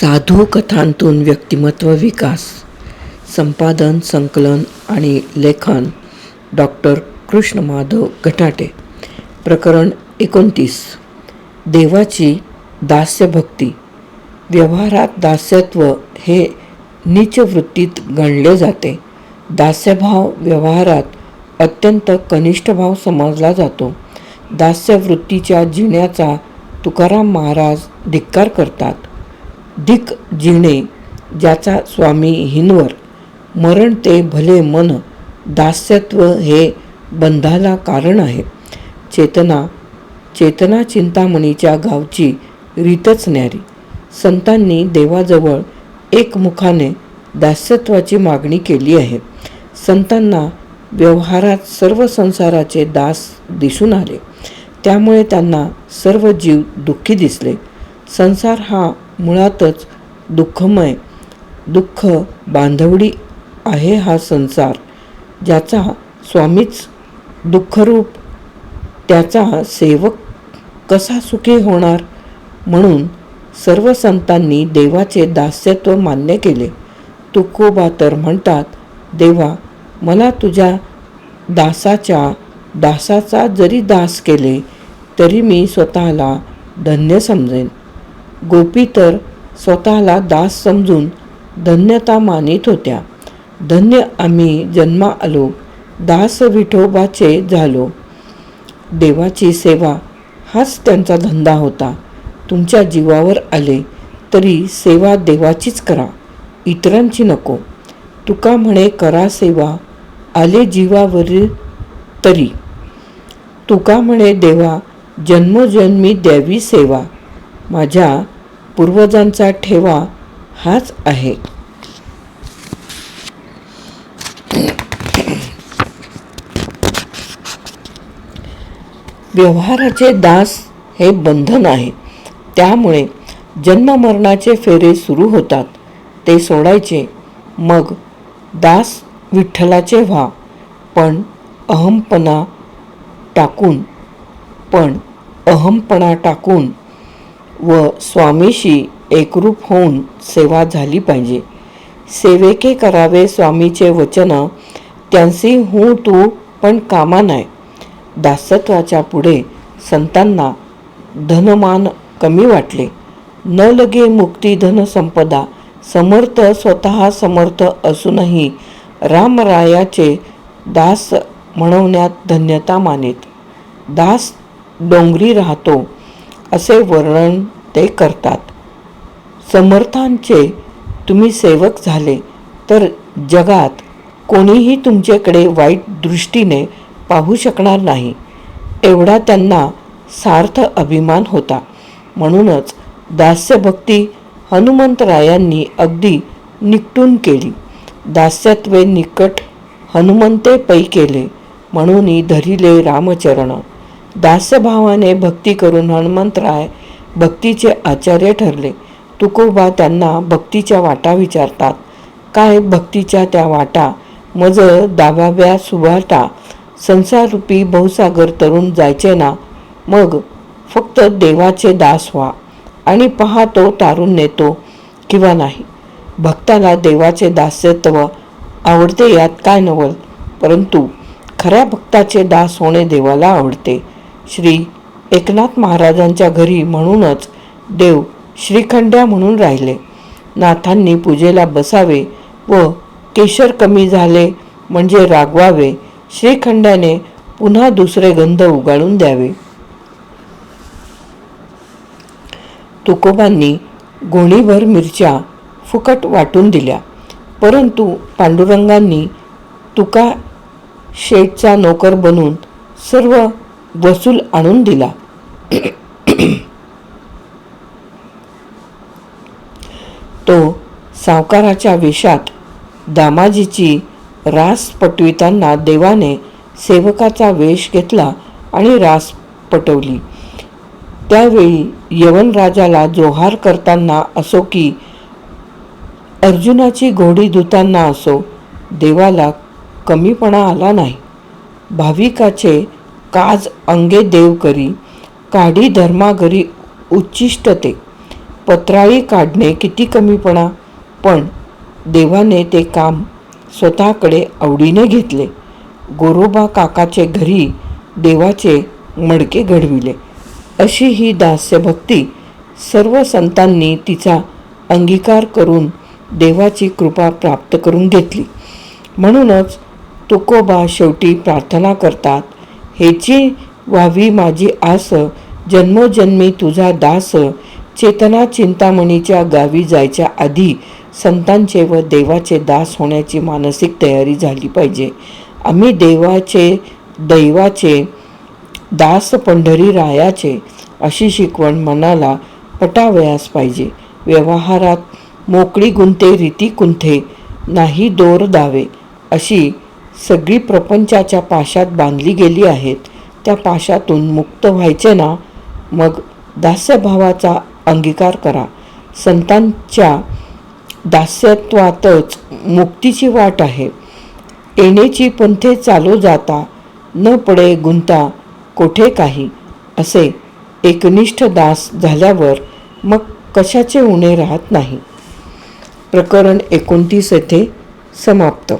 साधू कथांतून व्यक्तिमत्व विकास संपादन संकलन आणि लेखन डॉक्टर कृष्ण माधव घटाटे प्रकरण एकोणतीस. देवाची दास्यभक्ती. व्यवहारात दास्यत्व हे नीच वृत्तीत गणले जाते. दास्यभाव व्यवहारात अत्यंत कनिष्ठ भाव समजला जातो. दास्यवृत्तीच्या जिण्याचा तुकाराम महाराज धिक्कार करतात. धिक जिणे ज्याचा स्वामी हिनवर मरण ते भले मन दास्यत्व हे बंधाला कारण आहे. चेतना चेतना चिंतामणीच्या गावची रीतच न्यारी. संतांनी देवाजवळ एकमुखाने दास्यत्वाची मागणी केली आहे. संतांना व्यवहारात सर्व संसाराचे दास दिसून आले. त्यामुळे त्यांना सर्व जीव दुःखी दिसले. संसार हा मुळातच दुःखमय. दुःख बांधवडी आहे हा संसार. ज्याचा स्वामीच दुःखरूप त्याचा सेवक कसा सुखी होणार? म्हणून सर्व संतांनी देवाचे दास्यत्व मान्य केले. तुकोबा तर म्हणतात देवा मला तुझ्या दासाच्या दासाचा जरी दास केले तरी मी स्वतःला धन्य समजेन. गोपी तर स्वतःला दास समजून धन्यता मानित होत्या. धन्य आम्ही जन्मा आलो. दास विठोबाचे झालो. देवाची सेवा हाच त्यांचा धंदा होता. तुमच्या जीवावर आले तरी सेवा देवाचीच करा. इतरांची नको. तुका म्हणे करा सेवा. आले जीवावरील तरी. तुका म्हणे देवा जन्मोजन्मी द्यावी सेवा. माझ्या पूर्वजांचा ठेवा हाच आहे. व्यवहाराचे दास हे बंधन आहे. त्यामुळे जन्ममरणाचे फेरे सुरू होतात. ते सोडायचे. मग दास विठ्ठलाचे व्हा. पण अहमपणा टाकून. पण अहमपणा टाकून व स्वामीशी एकरूप होऊन सेवा झाली पाहिजे. सेवेके करावे स्वामीचे वचन त्यांसी हू तू पण कामा नाही दासत्वाच्या पुढे संतांना धनमान कमी वाटले. न लगे मुक्ती धन संपदा समर्थ स्वतः समर्थ असूनही रामरायाचे दास म्हणवण्यात धन्यता मानित. दास डोंगरी राहतो असे वर्णन ते करतात. समर्थांचे तुम्ही सेवक झाले तर जगात कोणीही तुमच्याकडे वाईट दृष्टीने पाहू शकणार नाही. एवढा त्यांना सार्थ अभिमान होता. म्हणूनच दास्यभक्ती हनुमंतरायांनी अगदी निकटून केली. दास्यत्वे निकट हनुमंते पै केले म्हणून धरिले रामचरण. दास्यभावाने भक्ती करून हनुमंतराय भक्तीचे आचार्य ठरले. तुकोबा त्यांना भक्तीच्या वाटा विचारतात. काय भक्तीच्या त्या वाटा? मज दाबाव्या सुभाटा. संसाररूपी बहुसागर तरुण जायचे ना. मग फक्त देवाचे दास व्हा. आणि पहा तो तारून नेतो किंवा नाही. भक्ताला देवाचे दास्यत्व आवडते यात काय नवल? परंतु खऱ्या भक्ताचे दास होणे देवाला आवडते. श्री एकनाथ महाराजांच्या घरी म्हणूनच देव श्रीखंड्या म्हणून राहिले. नाथांनी पूजेला बसावे व केशर कमी झाले म्हणजे रागवावे. श्रीखंड्याने पुन्हा दुसरे गंध उगाळून द्यावे. तुकोबांनी गोणीभर मिरच्या फुकट वाटून दिल्या. परंतु पांडुरंगांनी तुका शेठचा नोकर बनून सर्व वसूल आणून दिला. तो सावकाराच्या विषात दामाजीची रास पटविताना देवाने सेवकाचा वेश घेतला आणि रास पटवली. त्यावेळी यवन राजाला जोहार करताना असो की अर्जुनाची घोडी धुताना असो देवाला कमीपणा आला नाही. भाविकाचे काज अंगे देव करी काढी धर्मागरी उच्चिष्ट ते पत्राळी काढणे किती कमीपणा पण देवाने ते काम स्वतःकडे आवडीने घेतले. गोरोबा काकाचे घरी देवाचे मडके घडविले. अशी ही दास्यभक्ती सर्व संतांनी तिचा अंगीकार करून देवाची कृपा प्राप्त करून घेतली. म्हणूनच तुकोबा शेवटी प्रार्थना करतात हेची व्हावी माझी आस. जन्मोजन्मी तुझा दास. चेतना चिंतामणीच्या गावी जायच्या आधी संतांचे व देवाचे दास होण्याची मानसिक तयारी झाली पाहिजे. आम्ही देवाचे दैवाचे दास पंढरी रायाचे अशी शिकवण मनाला पटावयास पाहिजे. व्यवहारात मोकळी गुंते रीती कुंथे नाही दोर दावे अशी सगळी प्रपंचाच्या पाशात बांधली गेली आहेत. त्या पाशातून मुक्त व्हायचे ना मग दास्यभावाचा अंगीकार करा. संतांच्या दास्यत्वातच मुक्तीची वाट आहे. येण्याची पंथे चालू जाता न पडे गुंता कोठे काही. असे एकनिष्ठ दास झाल्यावर मग कशाचे उणे राहत नाही. प्रकरण एकोणतीस येथे समाप्त.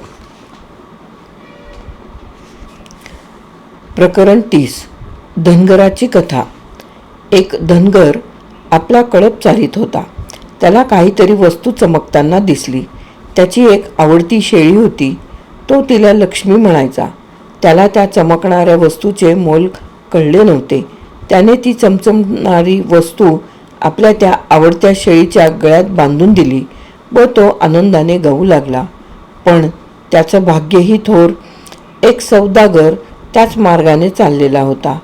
प्रकरण तीस. धनगराची कथा. एक धनगर आपला कळप चालित होता. त्याला काहीतरी वस्तू चमकताना दिसली. त्याची एक आवडती शेळी होती. तो तिला लक्ष्मी म्हणायचा. त्याला त्या चमकणाऱ्या वस्तूचे मोल कळले नव्हते. त्याने ती चमचमणारी वस्तू आपल्या त्या आवडत्या शेळीच्या गळ्यात बांधून दिली व तो आनंदाने गाऊ लागला. पण त्याचं भाग्यही थोर एक सौदागर त्याच मार्गाने चाललेला होता.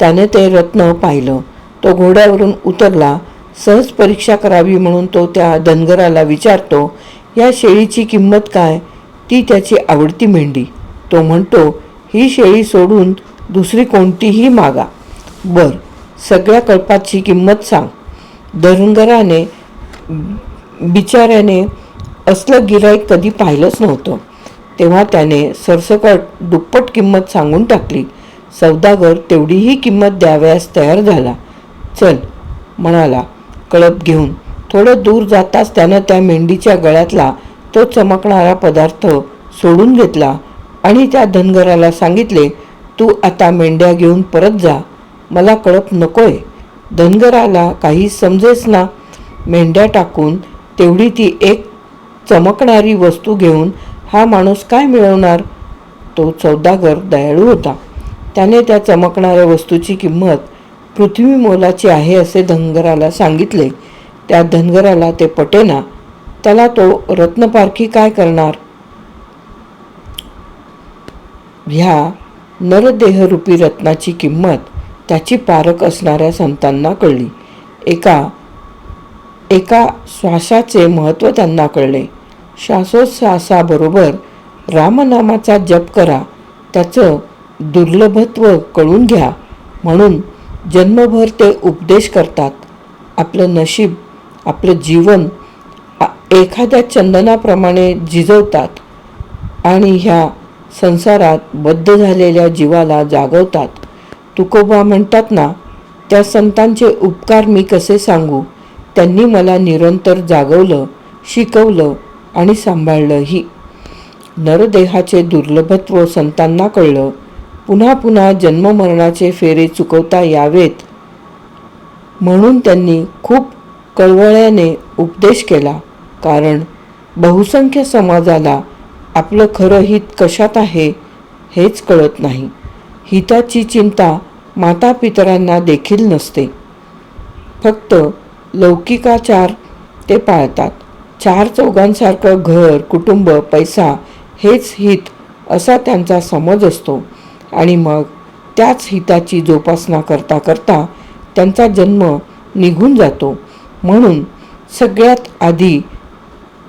त्याने ते रत्न पाहिलं. तो घोड्यावरून उतरला. सहज परीक्षा करावी म्हणून तो त्या धनगराला विचारतो या शेळीची किंमत काय? ती त्याची आवडती मेंढी. तो म्हणतो ही शेळी सोडून दुसरी कोणतीही मागा. बर सगळ्या कळपाची किंमत सांग. धनगराने बिचाऱ्याने असलं गिराईक कधी पाहिलंच नव्हतं. तेव्हा त्याने सरसकट दुप्पट किंमत सांगून टाकली. सौदागर तेवढीही किंमत द्यावयास तयार झाला. चल म्हणाला कळप घेऊन. थोडं दूर जाताच त्यानं त्या मेंढीच्या गळ्यातला तो चमकणारा पदार्थ सोडून घेतला आणि त्या धनगराला सांगितले तू आता मेंढ्या घेऊन परत जा. मला कळप नकोय. धनगराला काही समजेच ना मेंढ्या टाकून तेवढी ती एक चमकणारी वस्तू घेऊन हा माणूस काय मिळवणार? तो सौदागर दयाळू होता. त्याने त्या चमकणाऱ्या वस्तूची किंमत पृथ्वी मोलाची आहे असे धनगराला सांगितले. त्या धनगराला ते पटेना त्याला तो रत्नपारखी काय करणार? ह्या नरदेहरूपी रत्नाची किंमत त्याची पारख असणाऱ्या संतांना कळली. एका एका श्वासाचे महत्त्व त्यांना कळले. श्वासोच्छ्वासाबरोबर रामनामाचा जप करा. त्याचं दुर्लभत्व कळून घ्या. म्हणून जन्मभर ते उपदेश करतात. आपलं नशीब आपलं जीवन एखाद्या चंदनाप्रमाणे झिजवतात आणि ह्या संसारात बद्ध झालेल्या जीवाला जागवतात. तुकोबा म्हणतात ना त्या संतांचे उपकार मी कसे सांगू? त्यांनी मला निरंतर जागवलं शिकवलं आणि सांभाळलंही. नरदेहाचे दुर्लभत्व संतांना कळलं. पुन्हा पुन्हा जन्ममरणाचे फेरे चुकवता यावेत. म्हणून त्यांनी खूप कळवळ्याने उपदेश केला. कारण बहुसंख्य समाजाला आपलं खरं हित कशात आहे हेच कळत नाही. हिताची चिंता मातापितरांना देखील नसते. फक्त लौकिकाचार ते पाळतात. चार चौघांसारखं घर कुटुंब पैसा हेच हित असा त्यांचा समज असतो. आणि मग त्याच हिताची जोपासना करता करता त्यांचा जन्म निघून जातो. म्हणून सगळ्यात आधी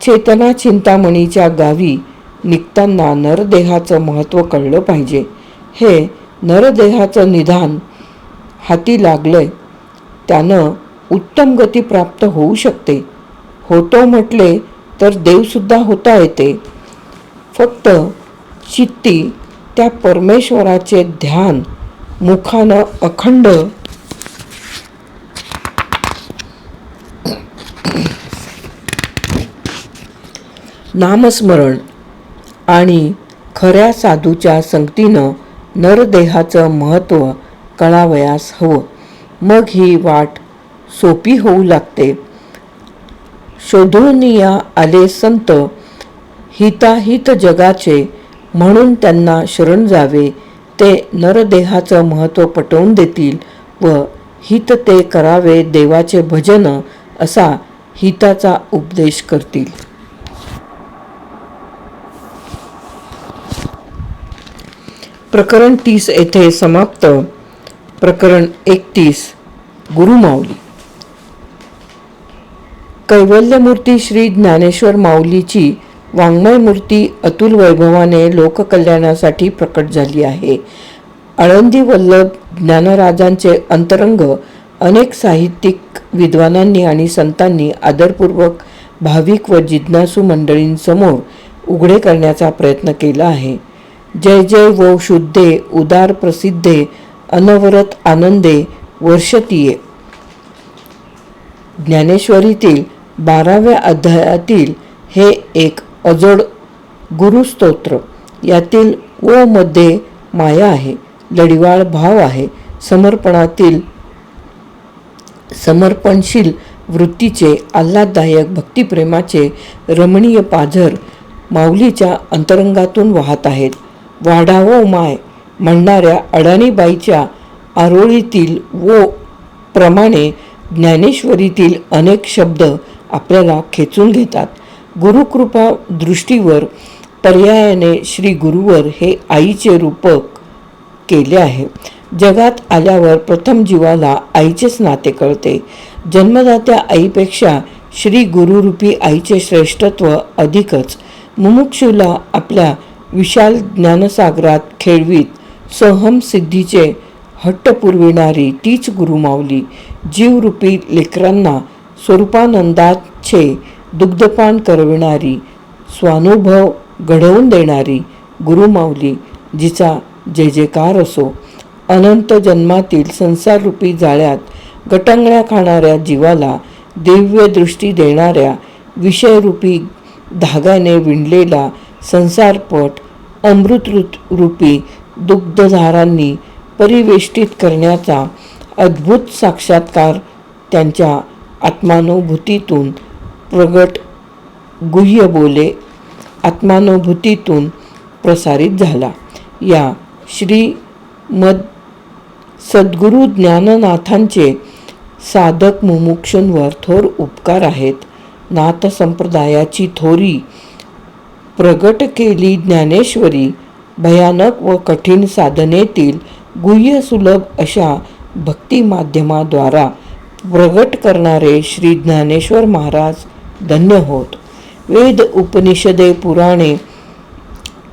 चेतना चिंतामणीच्या गावी निघताना नरदेहाचं महत्त्व कळलं पाहिजे. हे नरदेहाचं निधान हाती लागलंय. त्यानं उत्तम गती प्राप्त होऊ शकते. होतो म्हटले तर देवसुद्धा होता येते. फक्त चित्ती त्या परमेश्वराचे ध्यान मुखानं अखंड. नामस्मरण आणि खऱ्या साधूच्या संगतीनं नरदेहाचं महत्त्व कळावयास हवं. मग ही वाट सोपी होऊ लागते. शोधूनिया आले संत हिताहित जगाचे म्हणून त्यांना शरण जावे. ते नरदेहाचं महत्त्व पटवून देतील व हित ते करावे देवाचे भजन असा हिताचा उपदेश करतील. प्रकरण तीस येथे समाप्त. प्रकरण एकतीस. गुरुमाऊली. कैवल्यमूर्ती श्री ज्ञानेश्वर माऊलीची वाङ्मय मूर्ती अतुल वैभवाने लोककल्याणासाठी प्रकट झाली आहे. आळंदी वल्लभ ज्ञानराजांचे अंतरंग अनेक साहित्यिक विद्वानांनी आणि संतांनी आदरपूर्वक भाविक व जिज्ञासू मंडळींसमोर उघडे करण्याचा प्रयत्न केला आहे. जय जय वो शुद्धे उदार प्रसिद्धे अनवरत आनंदे वर्षतीये. ज्ञानेश्वरीतील बाराव्या अध्यायातील हे एक अजोड गुरुस्तोत्र. यातील ओ मध्ये माया आहे लढिवाळ भाव आहे. समर्पणातील समर्पणशील वृत्तीचे आल्हाददायक भक्तिप्रेमाचे रमणीय पाझर माऊलीच्या अंतरंगातून वाहत आहेत. वाढावो माय म्हणणाऱ्या अडाणीबाईच्या आरोळीतील वो प्रमाणे ज्ञानेश्वरीतील अनेक शब्द आपल्याला खेचून घेतात. गुरुकृपा दृष्टीवर पर्यायाने श्री गुरुवर हे आईचे रूपक केले आहे. जगात आल्यावर प्रथम जीवाला आईचेच नाते कळते. जन्मदात्या आईपेक्षा श्री गुरुरूपी आईचे श्रेष्ठत्व अधिकच. मुमुक्षूला आपल्या विशाल ज्ञानसागरात खेळवीत सोहम सिद्धीचे हट्ट पुरविणारी तीच गुरुमावली जीवरूपी लेकरांना स्वरूपानंदाचे दुग्धपान करविणारी स्वानुभव घडवून देणारी गुरुमाऊली जिचा जय जयकार असो. अनंत जन्मातील संसाररूपी जाळ्यात गटंगळ्या खाणाऱ्या जीवाला दिव्य दृष्टी देणाऱ्या विषयरूपी धाग्याने विणलेला संसारपट अमृत रूपी दुग्धधारांनी परिवेष्टित करण्याचा अद्भुत साक्षात्कार त्यांच्या आत्मानुभूतीतून प्रगट गुह्य बोले आत्मानुभूतीतून प्रसारित झाला. या श्री मद सद्गुरू ज्ञाननाथांचे साधक मुमुक्षूंवर थोर उपकार आहेत. नाथ संप्रदायाची थोरी प्रगट केली ज्ञानेश्वरी भयानक व कठीण साधनेतील गुह्य सुलभ अशा भक्ती माध्यमाद्वारा प्रगट करणारे श्री ज्ञानेश्वर महाराज धन्य होत. वेद उपनिषदे पुराणे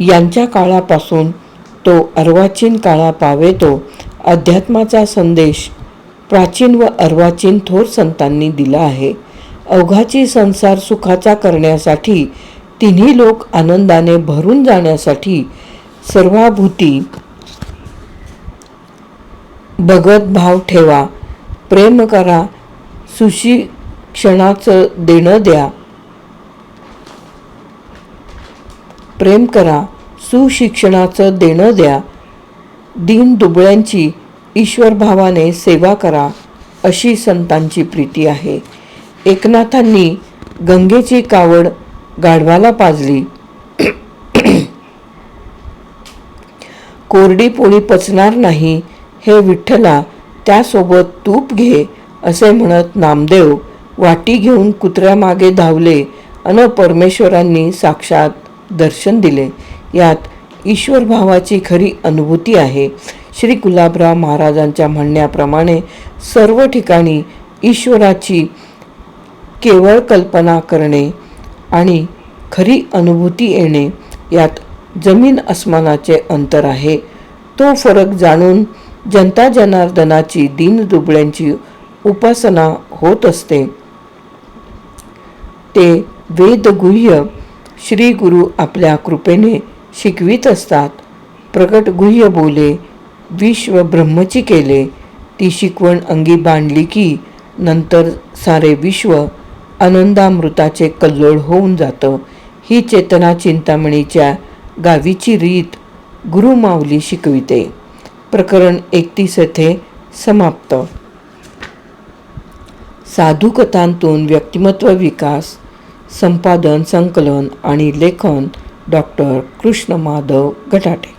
यांच्या काळापासून तो अर्वाचीन काळा पावेतो अध्यात्माचा संदेश प्राचीन व अर्वाचीन थोर संतांनी दिला आहे. अवघाची संसार सुखाचा करण्यासाठी तिन्ही लोक आनंदाने भरून जाण्यासाठी सर्वाभूती भगत भाव ठेवा. प्रेम करा सुशिक्षणाचं देणं द्या. प्रेम करा सुशिक्षणाचं देणं द्या. दीन दुबळ्यांची ईश्वरभावाने सेवा करा अशी संतांची प्रीती आहे. एकनाथांनी गंगेची कावड गाढवाला पाजली. कोरडी पोळी पचणार नाही हे विठ्ठला त्यासोबत तूप घे असे म्हणत नामदेव वाटी घेऊन कुत्र्यामागे धावले अन परमेश्वरांनी साक्षात दर्शन दिले. यात ईश्वर भावाची खरी अनुभूती आहे. श्री गुलाबराव महाराजांच्या म्हणण्याप्रमाणे सर्व ठिकाणी ईश्वराची केवळ कल्पना करणे आणि खरी अनुभूती येणे यात जमीन अस्मानाचे अंतर आहे. तो फरक जाणून जनता जनार्दनाची दीनदुबळ्यांची उपासना होत असते. ते वेदगुह्य श्री गुरु आपल्या कृपेने शिकवित असतात. प्रकट गुह्य बोले विश्व ब्रह्मची केले. ती शिकवण अंगी बांधली की नंतर सारे विश्व आनंदामृताचे कल्लोळ होऊन जातं. ही चेतना चिंतामणीच्या गावीची रीत गुरुमाऊली शिकविते. प्रकरण एकतीस येथे समाप्त. साधुकथांतून व्यक्तिमत्व विकास संपादन संकलन आणि लेखन डॉक्टर कृष्ण माधव गटाटे.